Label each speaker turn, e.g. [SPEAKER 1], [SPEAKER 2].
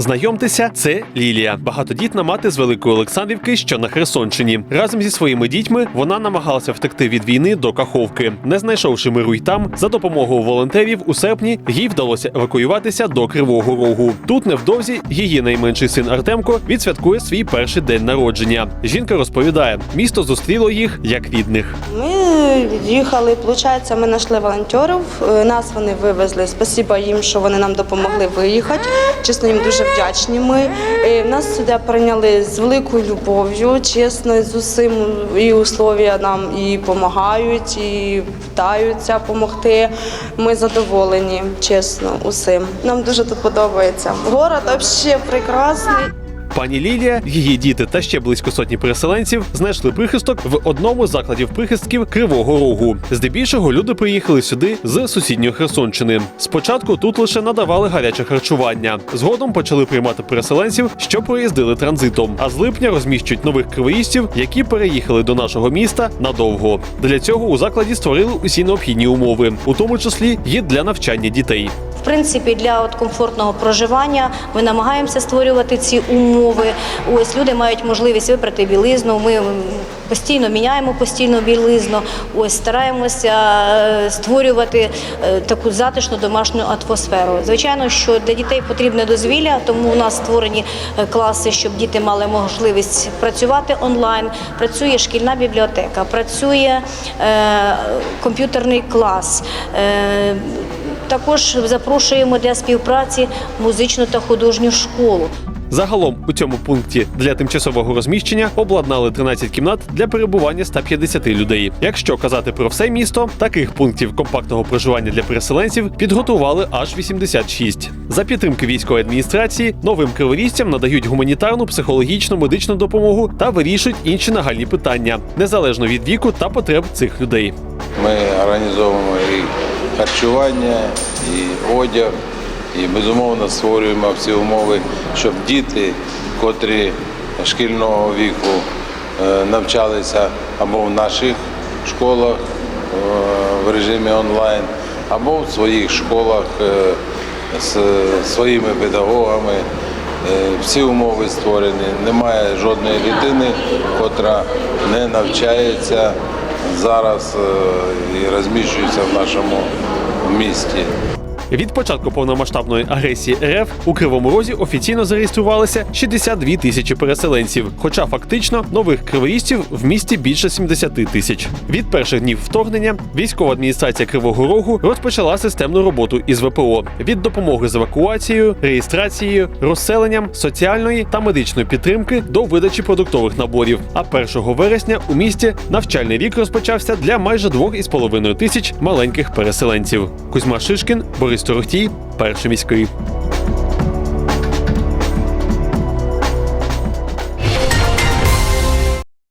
[SPEAKER 1] Знайомтеся, це Лілія, багатодітна мати з Великої Олександрівки, що на Херсонщині. Разом зі своїми дітьми вона намагалася втекти від війни до Каховки. Не знайшовши миру й там, за допомогою волонтерів у серпні їй вдалося евакуюватися до Кривого Рогу. Тут невдовзі її найменший син Артемко відсвяткує свій перший день народження. Жінка розповідає, місто зустріло їх як рідних.
[SPEAKER 2] Ми їхали, виходить, ми знайшли волонтерів. е, Нас вони вивезли. Спасіба їм, що вони нам допомогли виїхати. Чесно, їм дуже вдячні. Ми Е, нас сюди прийняли з великою любов'ю, чесно, з усім і условия нам і допомагають, і питаються допомогти. Ми задоволені, чесно, усім. Нам дуже тут подобається. Город взагалі прекрасний.
[SPEAKER 1] Пані Лілія, її діти та ще близько сотні переселенців знайшли прихисток в одному з закладів прихистків Кривого Рогу. Здебільшого люди приїхали сюди з сусідньої Херсонщини. Спочатку тут лише надавали гаряче харчування. Згодом почали приймати переселенців, що проїздили транзитом. А з липня розміщують нових кривоїстів, які переїхали до нашого міста надовго. Для цього у закладі створили усі необхідні умови, у тому числі і для навчання дітей.
[SPEAKER 3] Принципі, для от комфортного проживання ми намагаємося створювати ці умови. Ось люди мають можливість вибрати білизну. Ми постійно міняємо постійно білизну. Ось стараємося е, створювати е, таку затишну домашню атмосферу. Звичайно, що для дітей потрібне дозвілля, тому у нас створені е, класи, щоб діти мали можливість працювати онлайн. Працює шкільна бібліотека, працює е, комп'ютерний клас. Е, також запрошуємо для співпраці музичну та художню школу.
[SPEAKER 1] Загалом у цьому пункті для тимчасового розміщення обладнали 13 кімнат для перебування 150 людей. Якщо казати про все місто, таких пунктів компактного проживання для переселенців підготували аж 86. За підтримки військової адміністрації новим криворізцям надають гуманітарну, психологічну, медичну допомогу та вирішують інші нагальні питання незалежно від віку та потреб цих людей.
[SPEAKER 4] Ми організовуємо і харчування, і одяг, і безумовно створюємо всі умови, щоб діти, котрі шкільного віку е, навчалися або в наших школах е, в режимі онлайн, або в своїх школах е, з своїми педагогами. Всі умови створені. Немає жодної дитини, котра не навчається зараз і розміщується в нашому місті.
[SPEAKER 1] Від початку повномасштабної агресії РФ у Кривому Розі офіційно зареєструвалися 62 тисячі переселенців. Хоча фактично нових криворізців в місті більше 70 тисяч. Від перших днів вторгнення військова адміністрація Кривого Рогу розпочала системну роботу із ВПО від допомоги з евакуацією, реєстрацією, розселенням, соціальної та медичної підтримки до видачі продуктових наборів. А 1 вересня у місті навчальний рік розпочався для майже 2,5 тисяч маленьких переселенців. Кузьма Шишкін, Борис Торохтій, перший міський.